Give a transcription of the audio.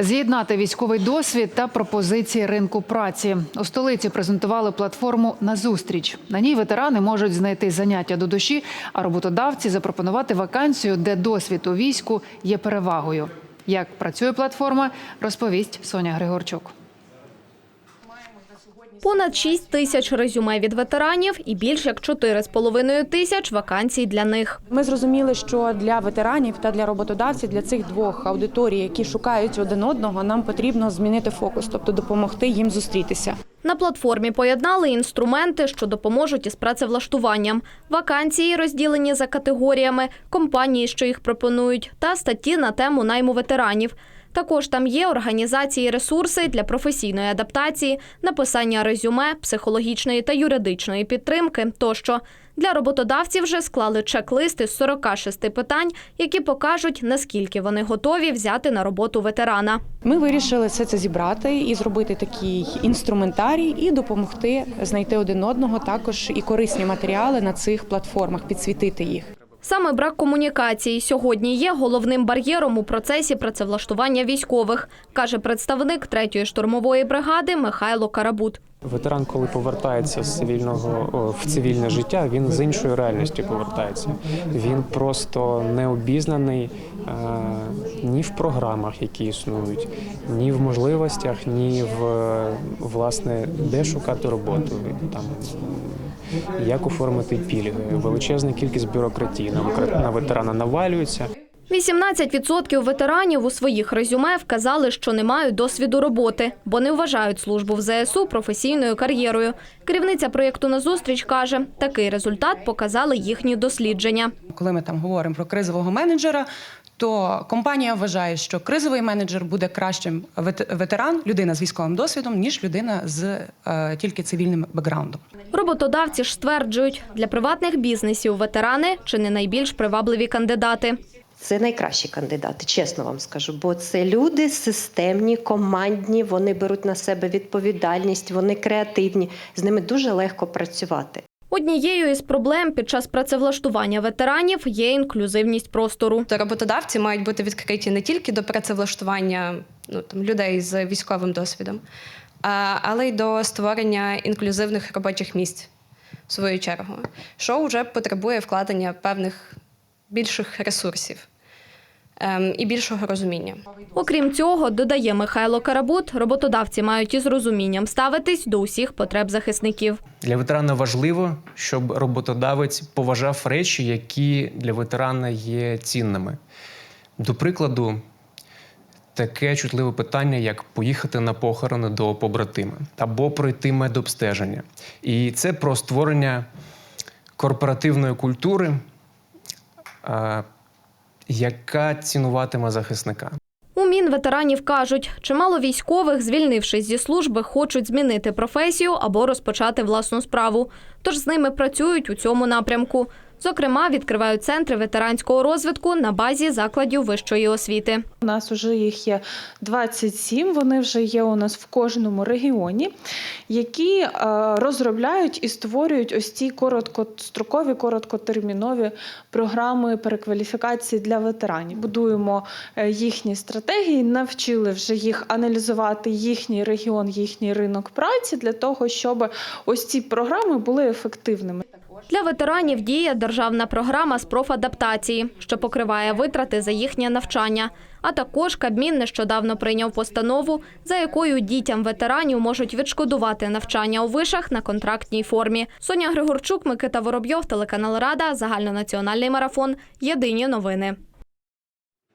З'єднати військовий досвід та пропозиції ринку праці у столиці презентували платформу «Назустріч». На ній ветерани можуть знайти заняття до душі, а роботодавці запропонувати вакансію, де досвід у війську є перевагою. Як працює платформа, розповість Соня Григорчук. Понад 6 тисяч резюме від ветеранів і більш як 4,5 тисяч вакансій для них. Ми зрозуміли, що для ветеранів та для роботодавців, для цих двох аудиторій, які шукають один одного, нам потрібно змінити фокус, тобто допомогти їм зустрітися. На платформі поєднали інструменти, що допоможуть із працевлаштуванням, вакансії, розділені за категоріями, компанії, що їх пропонують, та статті на тему найму ветеранів. Також там є організації ресурси для професійної адаптації, написання резюме, психологічної та юридичної підтримки тощо. Для роботодавців вже склали чек-лист із 46 питань, які покажуть, наскільки вони готові взяти на роботу ветерана. Ми вирішили все це зібрати і зробити такий інструментарій, і допомогти знайти один одного також і корисні матеріали на цих платформах, підсвітити їх. Саме брак комунікації сьогодні є головним бар'єром у процесі працевлаштування військових, каже представник третьої штурмової бригади Михайло Карабут. Ветеран, коли повертається з цивільного в цивільне життя, він з іншої реальності повертається. Він просто не обізнаний е, ні в програмах, які існують, ні в можливостях, ні в е, власне де шукати роботу, там як оформити пільги. Величезна кількість бюрократії на ветерана навалюється. 18% ветеранів у своїх резюме вказали, що не мають досвіду роботи, бо не вважають службу в ЗСУ професійною кар'єрою. Керівниця проєкту «Назустріч» каже, такий результат показали їхні дослідження. Коли ми там говоримо про кризового менеджера, то компанія вважає, що кризовий менеджер буде кращим вет- ветеран, людина з військовим досвідом, ніж людина з е, тільки цивільним бекграундом. Роботодавці ж стверджують, для приватних бізнесів ветерани чи не найбільш привабливі кандидати. Це найкращі кандидати, чесно вам скажу. Бо це люди системні, командні, вони беруть на себе відповідальність, вони креативні. З ними дуже легко працювати. Однією із проблем під час працевлаштування ветеранів є інклюзивність простору. То роботодавці мають бути відкриті не тільки до працевлаштування ну, там, людей з військовим досвідом, але й до створення інклюзивних робочих місць в свою чергу, що вже потребує вкладення певних більших ресурсів і більшого розуміння. Окрім цього, додає Михайло Карабут, роботодавці мають із розумінням ставитись до усіх потреб захисників. Для ветерана важливо, щоб роботодавець поважав речі, які для ветерана є цінними. До прикладу, таке чутливе питання, як поїхати на похорони до побратима або пройти медобстеження. І це про створення корпоративної культури, яка цінуватиме захисника. У Мінветеранів кажуть, чимало військових, звільнившись зі служби, хочуть змінити професію або розпочати власну справу. Тож з ними працюють у цьому напрямку. Зокрема, відкривають центри ветеранського розвитку на базі закладів вищої освіти. У нас вже їх є 27, вони вже є у нас в кожному регіоні, які е, розробляють і створюють ось ці короткострокові, короткотермінові програми перекваліфікації для ветеранів. Будуємо е, їхні стратегії, навчили вже їх аналізувати їхній регіон, їхній ринок праці для того, щоб ось ці програми були ефективними. Для ветеранів діє державна програма з профадаптації, що покриває витрати за їхнє навчання. А також Кабмін нещодавно прийняв постанову, за якою дітям ветеранів можуть відшкодувати навчання у вишах на контрактній формі. Соня Григорчук, Микита Воробйов, телеканал Рада, загальнонаціональний марафон. Єдині новини.